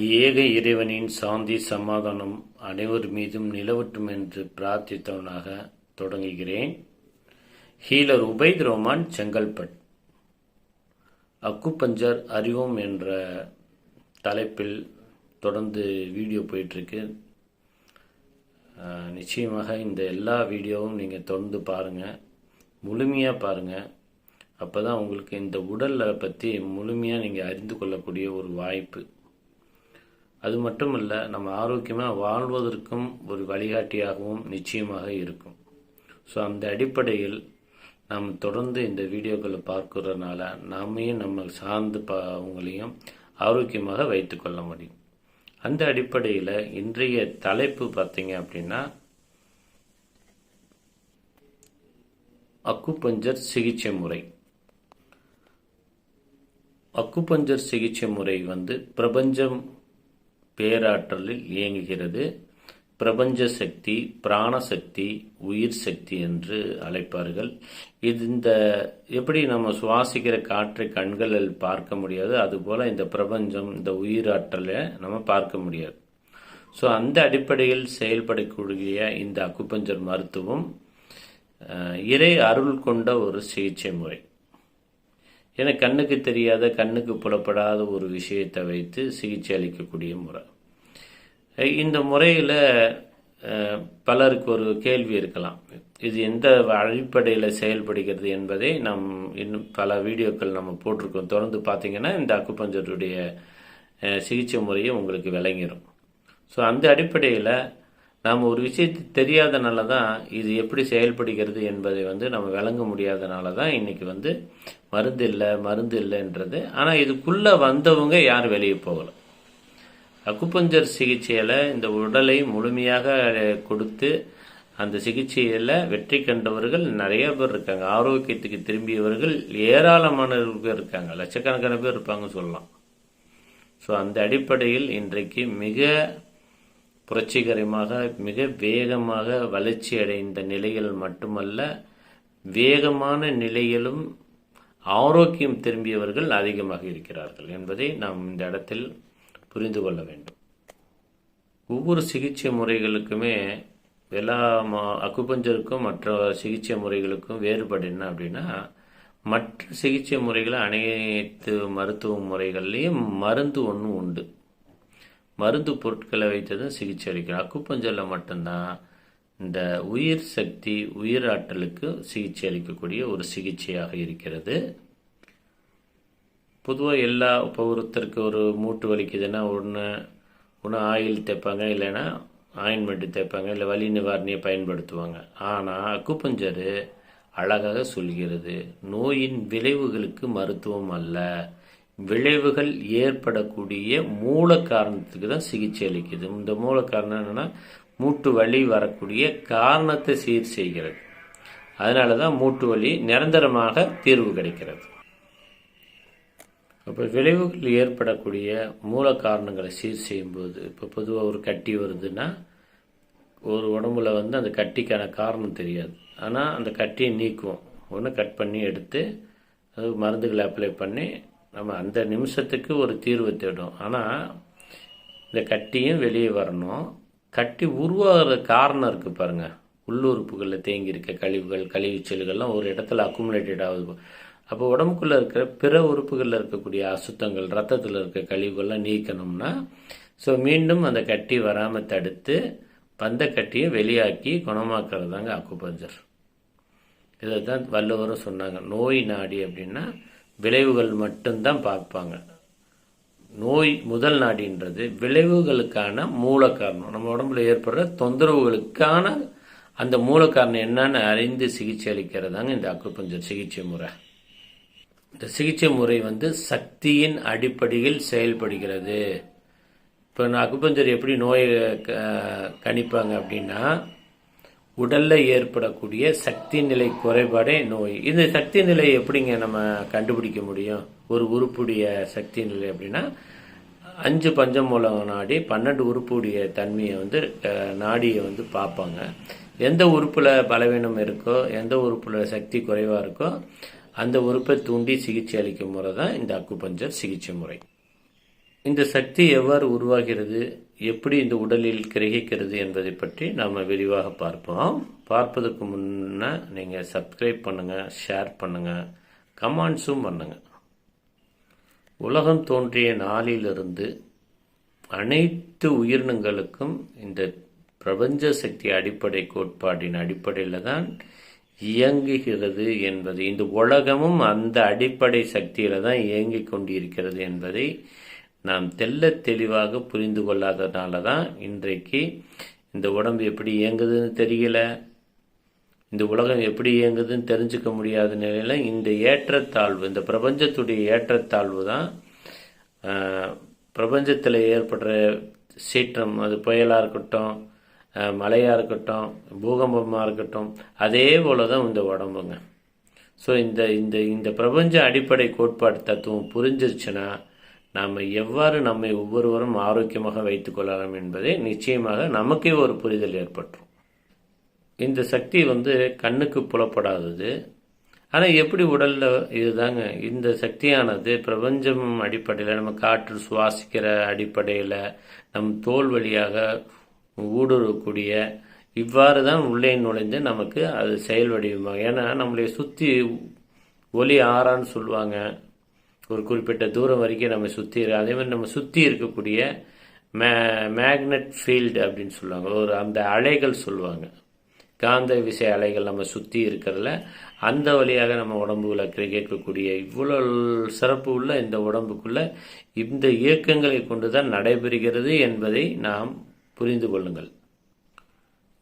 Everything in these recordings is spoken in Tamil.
ஏக இறைவனின் சாந்தி சமாதானம் அனைவர் மீதும் நிலவட்டும் என்று பிரார்த்தித்தவனாக தொடங்குகிறேன். ஹீலர் உபைத் ரோமான் செங்கல்பட் அக்குப்பஞ்சர் அறிவோம் என்ற தலைப்பில் தொடர்ந்து வீடியோ போயிட்டுருக்கு. நிச்சயமாக இந்த எல்லா வீடியோவும் நீங்கள் தொடர்ந்து பாருங்கள் முழுமையாக பாருங்கள் அப்போ தான் உங்களுக்கு இந்த உடலை பற்றி முழுமையாக நீங்கள் அறிந்து கொள்ளக்கூடிய ஒரு வாய்ப்பு அது மட்டும் இல்லை நம்ம ஆரோக்கியமாக வாழ்வதற்கும் ஒரு வழிகாட்டியாகவும் நிச்சயமாக இருக்கும். ஸோ அந்த அடிப்படையில் நாம் தொடர்ந்து இந்த வீடியோக்களை பார்க்குறதுனால நாமையும் நம்ம சார்ந்து பா அவங்களையும் ஆரோக்கியமாக வைத்துக்கொள்ள முடியும். அந்த அடிப்படையில் இன்றைய தலைப்பு பார்த்தீங்க அப்படின்னா அக்குபஞ்சர் சிகிச்சை முறை. அக்குபஞ்சர் சிகிச்சை முறை வந்து பிரபஞ்சம் பேராற்றலில் இயங்குகிறது. பிரபஞ்ச சக்தி பிராணசக்தி உயிர் சக்தி என்று அழைப்பார்கள். இது இந்த எப்படி நம்ம சுவாசிக்கிற காற்றை கண்களில் பார்க்க முடியாது அதுபோல் இந்த பிரபஞ்சம் இந்த உயிராற்றலை நம்ம பார்க்க முடியாது. ஸோ அந்த அடிப்படையில் செயல்படக்கூடிய இந்த அக்குபஞ்சர் மருத்துவம் இறை அருள் கொண்ட ஒரு சிகிச்சை முறை. ஏன்னா கண்ணுக்கு தெரியாத கண்ணுக்கு புலப்படாத ஒரு விஷயத்தை வைத்து சிகிச்சை அளிக்கக்கூடிய முறை. இந்த முறையில் பலருக்கு ஒரு கேள்வி இருக்கலாம். இது எந்த அடிப்படையில் செயல்படுகிறது என்பதை நாம் இன்னும் பல வீடியோக்கள் நம்ம போட்டிருக்கோம். தொடர்ந்து பார்த்தீங்கன்னா இந்த அக்குப்பஞ்சருடைய சிகிச்சை முறையை உங்களுக்கு விளங்கிடும் ஸோ அந்த அடிப்படையில் நாம் ஒரு விஷயத்தை தெரியாதனால தான் இது எப்படி செயல்படுகிறது என்பதை வந்து நம்ம விளங்க முடியாதனால தான் இன்னைக்கு வந்து மருந்து இல்லை மருந்து இல்லைன்றது. ஆனால் இதுக்குள்ளே வந்தவங்க யாரும் வெளியே போகலை? அக்குப்பஞ்சர் சிகிச்சையில் இந்த உடலை முழுமையாக கொடுத்து அந்த சிகிச்சையில் வெற்றி கண்டவர்கள் நிறைய பேர் இருக்காங்க. ஆரோக்கியத்துக்கு திரும்பியவர்கள் ஏராளமானவர்கள் இருக்காங்க. லட்சக்கணக்கான பேர் இருப்பாங்கன்னு சொல்லலாம். ஸோ அந்த அடிப்படையில் இன்றைக்கு மிக புரட்சிகரமாக மிக வேகமாக வளர்ச்சி அடைந்த நிலைகள் மட்டுமல்ல வேகமான நிலையிலும் ஆரோக்கியம் திரும்பியவர்கள் அதிகமாக இருக்கிறார்கள் என்பதை நாம் இந்த இடத்தில் புரிந்து கொள்ள வேண்டும். ஒவ்வொரு சிகிச்சை முறைகளுக்குமே எல்லா ம- அக்குபஞ்சருக்கும் மற்ற சிகிச்சை முறைகளுக்கும் வேறுபாடு என்ன அப்படின்னா மற்ற சிகிச்சை முறைகளை அனைத்து மருத்துவ முறைகள்லேயும் மருந்து ஒன்று உண்டு. மருந்து பொருட்களை வைத்து தான் சிகிச்சை அளிக்கிறோம் அக்குப்பஞ்சரில் மட்டும்தான். இந்த உயிர் சக்தி உயிர் ஆற்றலுக்கு சிகிச்சை அளிக்கக்கூடிய ஒரு சிகிச்சையாக இருக்கிறது. பொதுவாக எல்லா இப்போ ஒருத்தருக்கு ஒரு மூட்டு வலிக்குதுன்னா ஒன்று ஒன்று ஆயில் தேய்ப்பாங்க இல்லைன்னா ஆயின்மெண்ட் தேய்ப்பாங்க இல்லை வலி நிவாரணியை பயன்படுத்துவாங்க. ஆனால் அக்குப்பஞ்சரு அழகாக சொல்கிறது நோயின் விளைவுகளுக்கு மருத்துவம் அல்ல. விளைவுகள் ஏற்படக்கூடிய மூல காரணத்துக்கு தான் சிகிச்சை அளிக்குது. இந்த மூல காரணம் என்னென்னா மூட்டு வலி வரக்கூடிய காரணத்தை சீர் செய்கிறது. அதனால தான் மூட்டு வலி நிரந்தரமாக தீர்வு கிடைக்கிறது. அப்போ விளைவுகள் ஏற்படக்கூடிய மூல காரணங்களை சீர் செய்யும்போது இப்போ பொதுவாக ஒரு கட்டி வருதுன்னா ஒரு உடம்புல வந்து அந்த கட்டிக்கான காரணம் தெரியாது. ஆனால் அந்த கட்டியை நீக்குவோம். ஒன்று கட் பண்ணி எடுத்து அது மருந்துகளை அப்ளை பண்ணி நம்ம அந்த நிமிஷத்துக்கு ஒரு தீர்வு தேடும். ஆனால் இந்த கட்டியும் வெளியே வரணும். கட்டி உருவாகிற காரணம் இருக்குது பாருங்கள் உள்ளுறுப்புகளில் தேங்கி இருக்க கழிவுகள் கழிவு செல்கள்லாம் ஒரு இடத்துல அக்குமுலேட்டட் ஆகுது. அப்போ உடம்புக்குள்ளே இருக்கிற பிற உறுப்புகளில் இருக்கக்கூடிய அசுத்தங்கள் ரத்தத்தில் இருக்க கழிவுகள்லாம் நீக்கணும்னா ஸோ மீண்டும் அந்த கட்டி வராமல் தடுத்து பந்த கட்டியை வெளியாக்கி குணமாக்குறது தாங்க அக்குபஞ்சர் இதை தான் வள்ளுவரும் சொன்னாங்க. நோய் நாடி அப்படின்னா விளைவுகள் மட்டும்தான் பார்ப்பாங்க. நோய் முதல் நாடின்றது விளைவுகளுக்கான மூல காரணம் நம்ம உடம்புல ஏற்படுற தொந்தரவுகளுக்கான அந்த மூல காரணம் என்னன்னு அறிந்து சிகிச்சை அளிக்கிறதாங்க இந்த அக்குப்பஞ்சர் சிகிச்சை முறை. இந்த சிகிச்சை முறை வந்து சக்தியின் அடிப்படையில் செயல்படுகிறது. இப்போ நான் அக்குபஞ்சர் எப்படி நோயை க- கணிப்பாங்க அப்படின்னா உடல்ல ஏற்படக்கூடிய சக்தி நிலை குறைபாடே நோய். இந்த சக்தி நிலை எப்படிங்க நம்ம கண்டுபிடிக்க முடியும்? ஒரு உறுப்புடைய சக்தி நிலை அப்படின்னா அஞ்சு பஞ்சமூல நாடி பன்னெண்டு உறுப்புடைய தன்மையை வந்து நாடியை வந்து பார்ப்பாங்க. எந்த உறுப்பில் பலவீனம் இருக்கோ எந்த உறுப்பில் சக்தி குறைவாக இருக்கோ அந்த உறுப்பை தூண்டி சிகிச்சை அளிக்கும் முறை தான் இந்த அக்குபஞ்சர் சிகிச்சை முறை. இந்த சக்தி எவ்வாறு உருவாகிறது? எப்படி இந்த உடலில் கிரகிக்கிறது என்பதை பற்றி நாம் விரிவாக பார்ப்போம். பார்ப்பதற்கு முன்னே நீங்கள் சப்ஸ்கிரைப் பண்ணுங்கள் ஷேர் பண்ணுங்கள் கமெண்ட்ஸும் பண்ணுங்கள் உலகம் தோன்றிய நாளிலிருந்து அனைத்து உயிரினங்களுக்கும் இந்த பிரபஞ்ச சக்தி அடிப்படை கோட்பாட்டின் அடிப்படையில் தான் இயங்குகிறது என்பது இந்த உலகமும் அந்த அடிப்படை சக்தியில் தான் இயங்கிக் கொண்டிருக்கிறது என்பதை நாம் தெல்ல தெளிவாக புரிந்து கொள்ளாதனால தான் இன்றைக்கு இந்த உடம்பு எப்படி இயங்குதுன்னு தெரியல. இந்த உலகம் எப்படி இயங்குதுன்னு தெரிஞ்சுக்க முடியாத நிலையில் இந்த ஏற்றத்தாழ்வு இந்த பிரபஞ்சத்துடைய ஏற்றத்தாழ்வு தான் பிரபஞ்சத்தில் ஏற்படுற சீற்றம் அது புயலாக இருக்கட்டும் மழையாக இருக்கட்டும் பூகம்பமாக இருக்கட்டும் அதே போல தான் இந்த உடம்புங்க. ஸோ இந்த இந்த இந்த பிரபஞ்ச அடிப்படை கோட்பாடு தத்துவம் புரிஞ்சிருச்சுன்னா நாம் எவ்வாறு நம்மை ஒவ்வொருவரும் ஆரோக்கியமாக வைத்துக் கொள்ளலாம் என்பதை நிச்சயமாக நமக்கே ஒரு புரிதல் ஏற்பட்டுரும். இந்த சக்தி வந்து கண்ணுக்கு புலப்படாதது. ஆனால் எப்படி உடலில் இதுதாங்க? இந்த சக்தியானது பிரபஞ்சம் அடிப்படையில் நம்ம காற்று சுவாசிக்கிற அடிப்படையில் நம் தோல் வழியாக ஊடுருவக்கூடிய இவ்வாறு தான் உள்ளே நுழைந்து நமக்கு அது செயல் வடிவமாக ஏன்னா நம்மளை சுற்றி ஒலி ஆறான்னு சொல்லுவாங்க. ஒரு குறிப்பிட்ட தூரம் வரைக்கும் நம்ம சுற்றி அதே மாதிரி நம்ம சுற்றி இருக்கக்கூடிய மே மேக்னெட் ஃபீல்டு அப்படின்னு சொல்லுவாங்க. ஒரு அந்த அலைகள் சொல்லுவாங்க. காந்த விசை அலைகள் நம்ம சுற்றி இருக்கிறதுல அந்த வழியாக நம்ம உடம்புல கிரகிக்கக்கூடிய இவ்வளோ சிறப்பு உள்ள இந்த உடம்புக்குள்ள இந்த இயக்கங்களை கொண்டு தான் நடைபெறுகிறது என்பதை நாம் புரிந்து கொள்ளுங்கள்.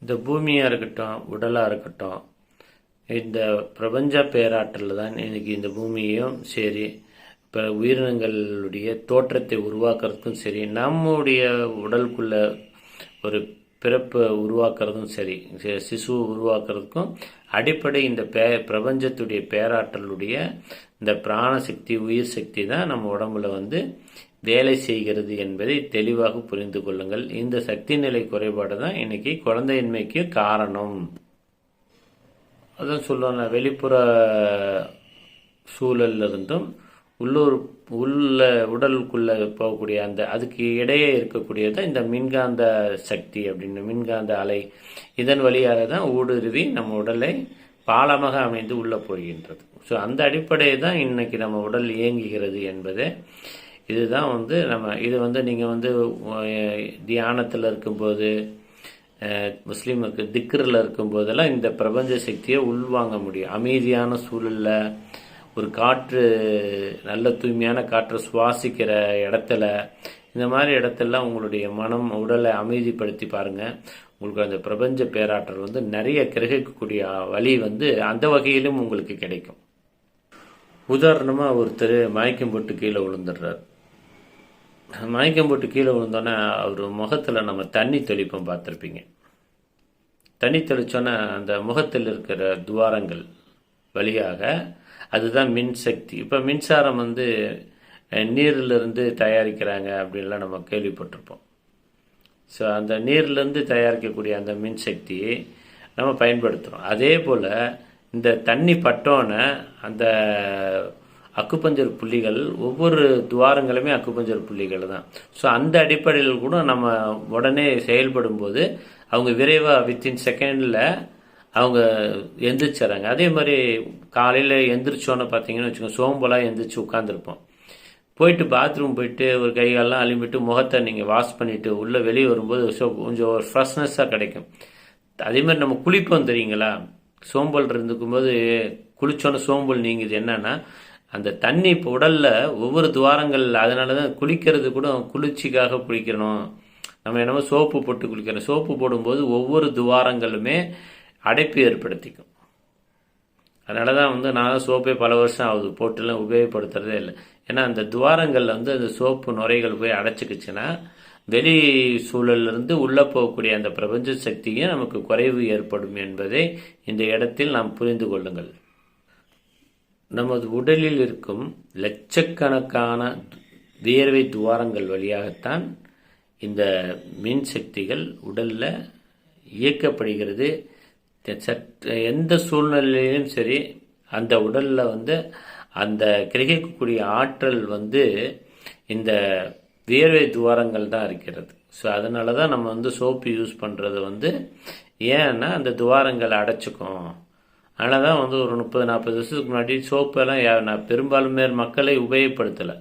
இந்த பூமியாக இருக்கட்டும் உடலாக இருக்கட்டும் இந்த பிரபஞ்ச பேராற்றல் தான் இன்னைக்கு இந்த பூமியையும் சரி இப்போ உயிரினங்களுடைய தோற்றத்தை உருவாக்குறதுக்கும் சரி நம்முடைய உடலுக்குள்ள ஒரு பிறப்பை உருவாக்குறதும் சரி சிசுவை உருவாக்குறதுக்கும் அடிப்படை இந்த பே பிரபஞ்சத்துடைய பேராற்றலுடைய இந்த பிராணசக்தி உயிர் சக்தி தான் நம்ம உடம்புல வந்து வேலை செய்கிறது என்பதை தெளிவாக புரிந்து கொள்ளுங்கள். இந்த சக்தி நிலை குறைபாடு தான் இன்னைக்கு குழந்தையின்மைக்கு காரணம். அதான் சொல்லுவாங்க வெளிப்புற சூழல்ல இருந்தும் உள்ளூர் உள்ள உடலுக்குள்ளே போகக்கூடிய அந்த அதுக்கு இடையே இருக்கக்கூடியது இந்த மின்காந்த சக்தி அப்படின்னு மின்காந்த அலை. இதன் வழியாக தான் ஊடுருவி நம்ம உடலை பாலமாக அமைந்து உள்ளே போகின்றது. ஸோ அந்த அடிப்படையை தான் இன்னைக்கு நம்ம உடல் இயங்குகிறது என்பது இதுதான் வந்து நம்ம இது வந்து நீங்கள் வந்து தியானத்தில் இருக்கும்போது முஸ்லீமுக்கு திக்ரில் இருக்கும்போதெல்லாம் இந்த பிரபஞ்ச சக்தியை உள்வாங்க முடியும். அமைதியான சூழலில் ஒரு காற்று நல்ல தூய்மையான காற்றை சுவாசிக்கிற இடத்துல இந்த மாதிரி இடத்தெல்லாம் உங்களுடைய மனம் உடலை அமைதிப்படுத்தி பாருங்கள் உங்களுக்கு அந்த பிரபஞ்ச பேராற்றல் வந்து நிறைய கிரகிக்கக்கூடிய வழி வந்து அந்த வகையிலும் உங்களுக்கு கிடைக்கும். உதாரணமாக ஒருத்தர் மயக்கம் போட்டு கீழே விழுந்துடுறார். மயக்கம் போட்டு கீழே விழுந்தோன்னே அவர் முகத்தில் நம்ம தண்ணி தெளிப்போம் பார்த்துருப்பீங்க. தண்ணி தெளித்தோன்னே அந்த முகத்தில் இருக்கிற துவாரங்கள் வழியாக அதுதான் மின்சக்தி. இப்போ மின்சாரம் வந்து நீரிலிருந்து தயாரிக்கிறாங்க அப்படின்லாம் நம்ம கேள்விப்பட்டிருப்போம். ஸோ அந்த நீர்லேருந்து தயாரிக்கக்கூடிய அந்த மின்சக்தி நம்ம பயன்படுத்துகிறோம் அதே போல் இந்த தண்ணி பட்டோன்னே அந்த அக்குப்பஞ்சர் புள்ளிகள் ஒவ்வொரு துவாரங்களுமே அக்குப்பஞ்சர் புள்ளிகள் தான். ஸோ அந்த அடிப்படையில் கூட நம்ம உடனே செயல்படும் போது அவங்க விரைவாக வித்தின் செகண்டில் அவங்க எந்திரிச்சிடறாங்க. அதே மாதிரி காலையில் எந்திரிச்சோன்னு பார்த்தீங்கன்னு வச்சுக்கோங்க சோம்பலாக எந்திரிச்சு உட்காந்துருப்போம் போயிட்டு பாத்ரூம் போயிட்டு ஒரு கைகாலெலாம் அலும்பிட்டு முகத்தை நீங்கள் வாஷ் பண்ணிவிட்டு உள்ளே வெளியே வரும்போது கொஞ்சம் ஒரு ஃப்ரெஷ்னஸ்ஸாக கிடைக்கும். அதே மாதிரி நம்ம குளிப்போம் தெரியுங்களா? சோம்பல் இருந்துக்கும்போது குளிச்சோன்னு சோம்பல் நீங்குது என்னன்னா அந்த தண்ணி இப்போ உடலில் ஒவ்வொரு துவாரங்கள் அதனால தான் குளிக்கிறது கூட குளிர்ச்சிக்காக குளிக்கணும். நம்ம என்னமோ சோப்பு போட்டு குளிக்கிறோம். சோப்பு போடும்போது ஒவ்வொரு துவாரங்களுமே அடைப்பு ஏற்படுத்திக்கும். அதனால தான் வந்து நான் சோப்பே பல வருஷம் ஆகுது. போட்டுலாம் உபயோகப்படுத்துறதே இல்லை. ஏன்னா அந்த துவாரங்களில் வந்து அந்த சோப்பு நுரைகள் போய் அடைச்சிக்கிச்சுன்னா வெளி சூழலிருந்து உள்ளே போகக்கூடிய அந்த பிரபஞ்ச சக்தியும் நமக்கு குறைவு ஏற்படும் என்பதை இந்த இடத்தில் நாம் புரிந்து கொள்ளுங்கள். நமது உடலில் இருக்கும் லட்சக்கணக்கான வியர்வை துவாரங்கள் வழியாகத்தான் இந்த மின் சக்திகள் உடலில் இயக்கப்படுகிறது. சற்று எந்த சூழ்நிலையிலும் சரி அந்த உடலில் வந்து அந்த கிரகிக்கக்கூடிய ஆற்றல் வந்து இந்த வியர்வை துவாரங்கள் தான் இருக்கிறது. ஸோ அதனால தான் நம்ம வந்து சோப்பு யூஸ் பண்ணுறது வந்து ஏன்னா அந்த துவாரங்களை அடைச்சிக்கும் அதனால தான் வந்து ஒரு முப்பது நாற்பது வருஷத்துக்கு முன்னாடி சோப்பெல்லாம் நான் பெரும்பாலுமே மக்களை உபயோகப்படுத்தலை.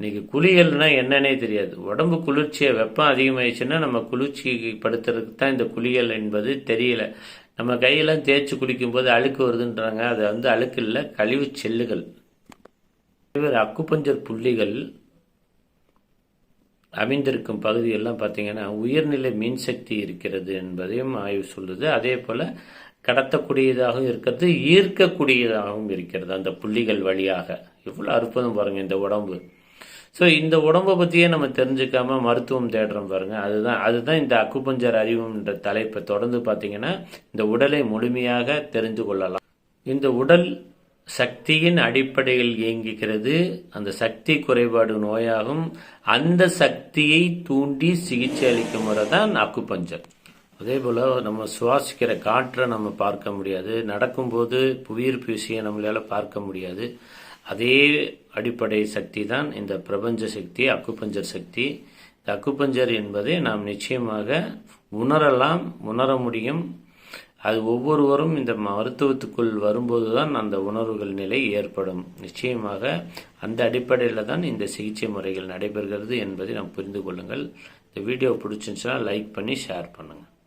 இன்னைக்கு குளியல்னா என்னன்னே தெரியாது. உடம்பு குளிர்ச்சியை வெப்பம் அதிகமாயிடுச்சுன்னா நம்ம குளிர்ச்சி படுத்துறதுக்கு தான் இந்த குளியல் என்பது தெரியல. நம்ம கையெல்லாம் தேய்ச்சி குளிக்கும்போது அழுக்கு வருதுன்றாங்க. அது வந்து அழுக்கு இல்லை கழிவு செல்லுகள். இவர் அக்குப்பஞ்சர் புள்ளிகள் அமைந்திருக்கும் பகுதியெல்லாம் பார்த்தீங்கன்னா உயர்நிலை மின்சக்தி இருக்கிறது என்பதையும் ஆய்வு சொல்லுது. அதே போல் கடத்தக்கூடியதாகவும் இருக்கிறது ஈர்க்கக்கூடியதாகவும் இருக்கிறது அந்த புள்ளிகள் வழியாக. எவ்வளோ அற்புதம் பாருங்கள் இந்த உடம்பு. ஸோ இந்த உடம்பை பற்றியே நம்ம தெரிஞ்சுக்காம மருத்துவம் தேடுறோம் பாருங்க. அதுதான் அதுதான் இந்த அக்குபஞ்சர் அறிவுன்ற தலைப்பை தொடர்ந்து பார்த்தீங்கன்னா இந்த உடலை முழுமையாக தெரிந்து கொள்ளலாம். இந்த உடல் சக்தியின் அடிப்படையில் இயங்குகிறது. அந்த சக்தி குறைபாடு நோயாகும். அந்த சக்தியை தூண்டி சிகிச்சை அளிக்கும் முறை தான் அக்குபஞ்சர் அதே போல் நம்ம சுவாசிக்கிற காற்றை நம்ம பார்க்க முடியாது. நடக்கும்போது புவியீர்ப்பு விசையை நம்மளால பார்க்க முடியாது. அதே அடிப்படை சக்தி தான் இந்த பிரபஞ்ச சக்தி அக்குபஞ்சர் சக்தி. இந்த அக்குபஞ்சர் என்பதை நாம் நிச்சயமாக உணரலாம் உணர முடியும். அது ஒவ்வொருவரும் இந்த மருத்துவத்துக்குள் வரும்போது தான் அந்த உணர்வுகள் நிலை ஏற்படும். நிச்சயமாக அந்த அடிப்படையில் தான் இந்த சிகிச்சை முறைகள் நடைபெறுகிறது என்பதை நாம் புரிந்து கொள்ளுங்கள். இந்த வீடியோ பிடிச்சிருந்துச்சுன்னா லைக் பண்ணி ஷேர் பண்ணுங்கள்